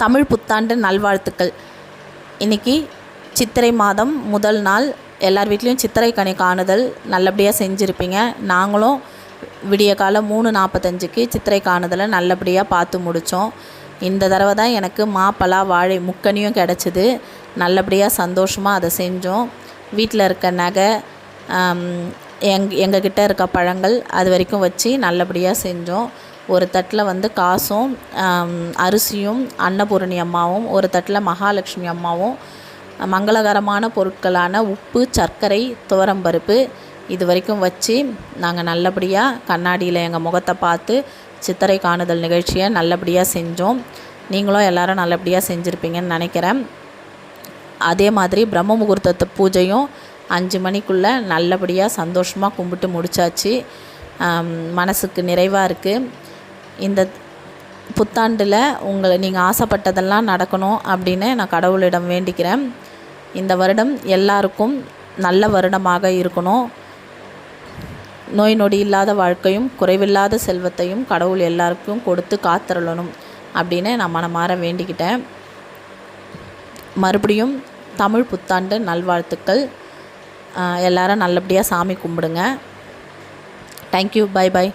தமிழ் புத்தாண்டு நல்வாழ்த்துக்கள். இன்றைக்கி சித்திரை மாதம் முதல் நாள் எல்லார் வீட்லேயும் சித்திரை கனி காணுதல் நல்லபடியாக செஞ்சுருப்பீங்க. நாங்களும் விடிய காலம் மூணு நாற்பத்தஞ்சுக்கு சித்திரை காணுதலை நல்லபடியாக பார்த்து முடித்தோம் இந்த தடவை தான் எனக்கு மாப்பலா வாழை முக்கனியும் கிடச்சிது. நல்லபடியாக சந்தோஷமாக அதை செஞ்சோம். வீட்டில் இருக்க நகை எங் எங்ககிட்ட இருக்க பழங்கள் அது வரைக்கும் வச்சு நல்லபடியாக செஞ்சோம். ஒரு தட்டில் வந்து காசும் அரிசியும் அன்னபூரணி அம்மாவும் ஒரு தட்டில் மகாலட்சுமி அம்மாவும் மங்களகரமான பொருட்களான உப்பு சர்க்கரை துவரம்பருப்பு இது வரைக்கும் வச்சு நாங்கள் நல்லபடியாக கண்ணாடியில் எங்கள் முகத்தை பார்த்து சித்திரை காணுதல் நிகழ்ச்சியை நல்லபடியாக செஞ்சோம். நீங்களும் எல்லாரும் நல்லபடியாக செஞ்சுருப்பீங்கன்னு நினைக்கிறேன். அதே மாதிரி பிரம்ம முகூர்த்தத்து பூஜையும் அஞ்சு மணிக்குள்ளே நல்லபடியாக சந்தோஷமாக கும்பிட்டு முடிச்சாச்சு. மனசுக்கு நிறைவாக இருக்குது இந்த புத்தாண்டில் உங்களை நீங்கள் ஆசைப்பட்டதெல்லாம் நடக்கணும் அப்படின்னு நான் கடவுளிடம் வேண்டிக்கிறேன். இந்த வருடம் எல்லாருக்கும் நல்ல வருடமாக இருக்கணும். நோய் நொடி இல்லாத வாழ்க்கையும் குறைவில்லாத செல்வத்தையும் கடவுள் எல்லாருக்கும் கொடுத்து காத்தருளணும் அப்படின்னு நான் மனமாற வேண்டிக்கிட்டேன். மறுபடியும் தமிழ் புத்தாண்டு நல்வாழ்த்துக்கள். எல்லாரும் நல்லபடியாக சாமி கும்பிடுங்க. Thank you bye by